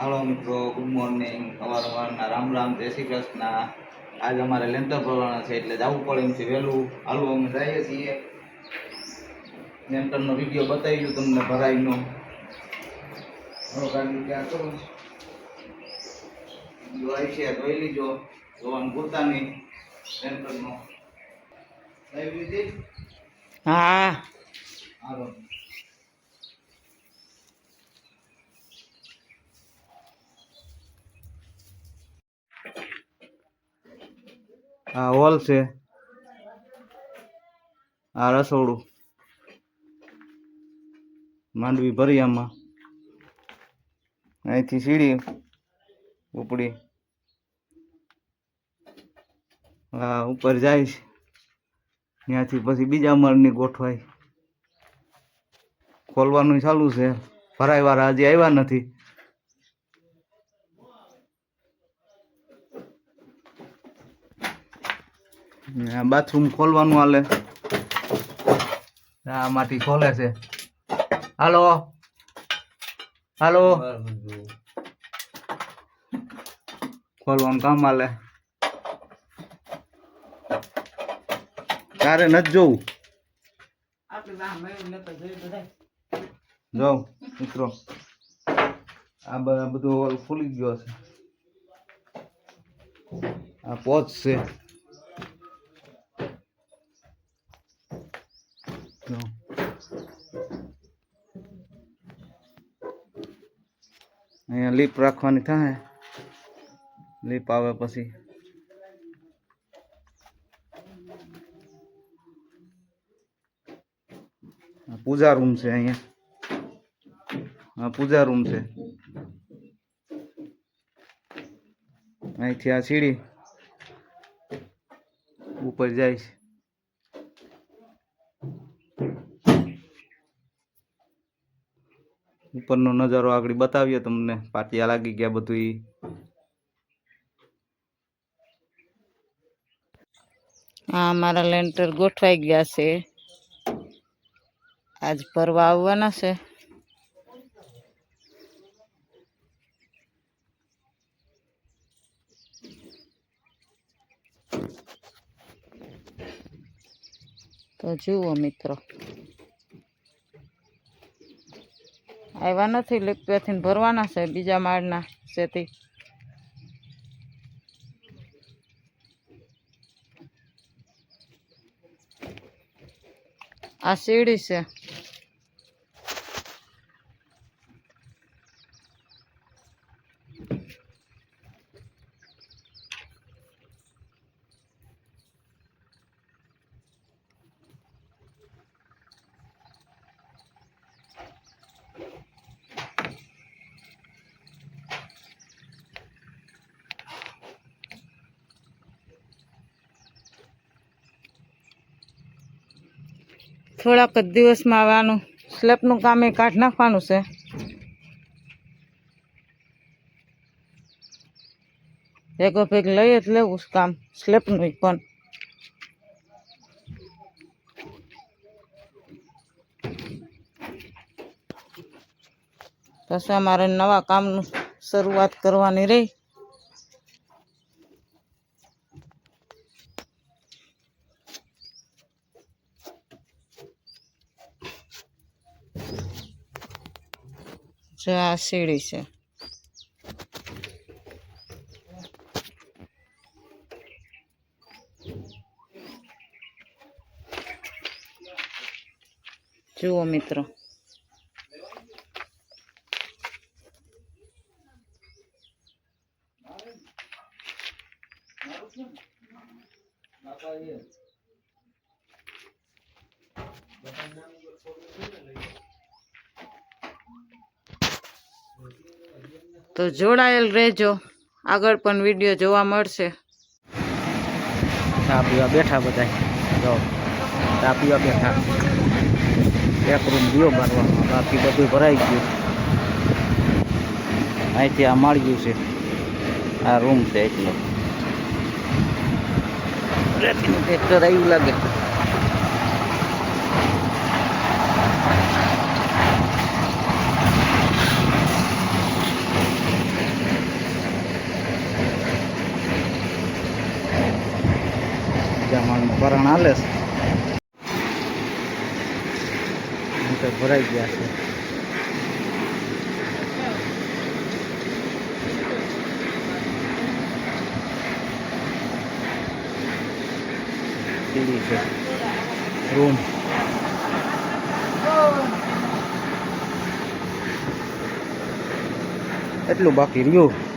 હાલો મિત્રો good morning સવાર સવારના રામ રામ. જય શ્રી કૃષ્ણ. આજે અમારે લેન્ટર ભરવાના છે એટલે જવું પડે એમ છે વહેલું. હાલો અમે જઈએ છીએ. લેન્ટરનો વીડિયો બતાવી દઉં તમને ભરાઈનો. જોઈ છે. જોઈ લીજો. જોવાનું ભૂલતા નહીં. લેન્ટરનો. હા હા. હાલો. આ હોલ છે. આ રસોડું. માંડવી ભરી આમાં. અહીંથી સીડી ઉપડી. હા ઉપર જાય ત્યાંથી પછી બીજા માળની ગોઠવાય. ખોલવાનું ચાલુ છે. ભરાય વાળા હજી આવ્યા નથી. બાથરૂમ ખોલવાનું હાલે. માટી ખોલે છે. હાલો. હાલો. ખોલવાનું કામ હાલે. તારે નથી જોવું? જો મિત્રો. આ બધું ખુલી ગયો છે. આ પોચ છે. જો. અહીંયા લીપ રાખવાની થાય. લીપ આવે પછી. આ પૂજા રૂમ છે અહીંયા. આ પૂજા રૂમ છે. અહીંથી આ સીડી ઉપર જાય છે. ઉપરનો નજારો આગળ બતાવીએ તમને. પાટિયા લાગી ગયા બધું હા, મારા લેન્ટર ગોઠવાઈ ગયા છે. આજ ભરવા આવવાના છે. તો જુઓ મિત્રો. આવ્યા નથી લીપેથી ભરવાના છે બીજા માળના સેથી આ સીડી છે. થોડાક જ દિવસમાં આવવાનું. સ્લેપનું કામ એ કાઢ નાખવાનું છે. ભેગો ભેગ લઈ જ લેવું છે કામ, સ્લેબનું પણ. પછી અમારે નવા કામનું શરૂઆત કરવાની રહી. જો આ સીડી છે. જુઓ મિત્રો. તો જોડાયેલ રહેજો. આગળ પણ વીડિયો જોવા મળશે. ચા પીવા બેઠા બધા. જો ચા પીવા બેઠા. એક રૂમ દિયો મારવાનો બાકી બધું ભરાઈ ગયું. અહીંથી આ માળ્યું છે. આ રૂમ છે એટલો. ટ્રેક્ટર આવ્યું લાગે. ભરણ હાલે છે તો ભરાઈ ગયા છે સીડી છે રૂમ એટલું બાકી રહ્યું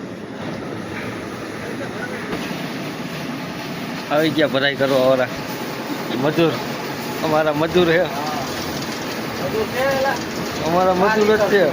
આવી ગયા ભરાઈ કરવા વાળા મજૂર. અમારા મજૂર હે અમારા મજૂર જ છે.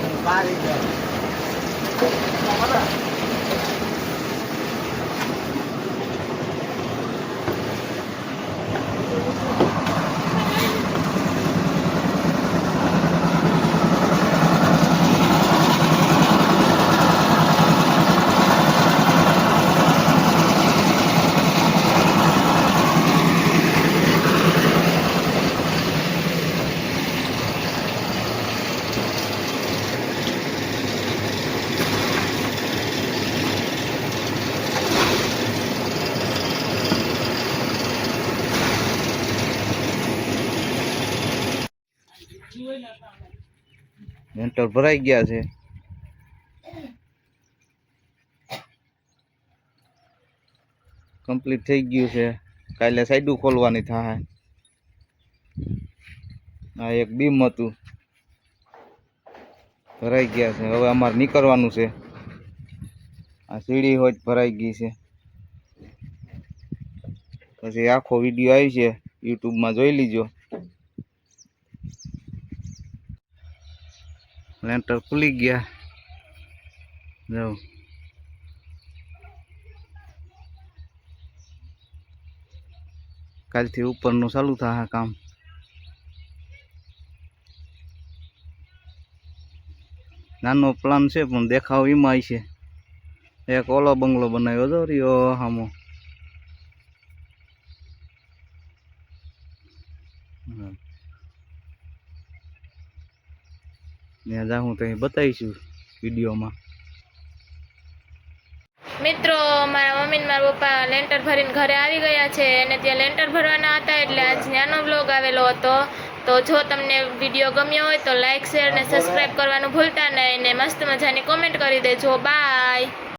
લેન્ટર ભરાઈ ગયા છે. કમ્પ્લીટ થઈ ગયું છે. કાલે સાઈડું ખોલવાની થાય. આ એક બીમ હતું. ભરાઈ ગયા છે. હવે અમારે નીકળવાનું છે. આ સીડી હોય ભરાઈ ગઈ છે. પછી આખો વીડિયો આવી છે. યુટ્યુબમાં જોઈ લીજો. લેન્ટર ખુલી ગયા. જાઓ કાલથી ઉપરનું ચાલુ થશે કામ. નાનો પ્લાન છે, પણ દેખાવ એમાં છે. એક ઓલો બંગલો બનાવ્યો હતો રહ્યો હામો હા. ત્યાં જાઉં તો બતાવીશું વિડીયોમાં. મિત્રો, મારા મમ્મી મારા પપ્પા લેન્ટર ભરીને ઘરે આવી ગયા છે અને ત્યાં લેન્ટર ભરવાના હતા એટલે આજ નાનો બ્લોગ આવેલો હતો. તો જો તમને વીડિયો ગમ્યો હોય તો લાઇક શેર ને સબસ્ક્રાઈબ કરવાનું ભૂલતા નહીં ને મસ્ત મજાની કોમેન્ટ કરી દેજો. બાય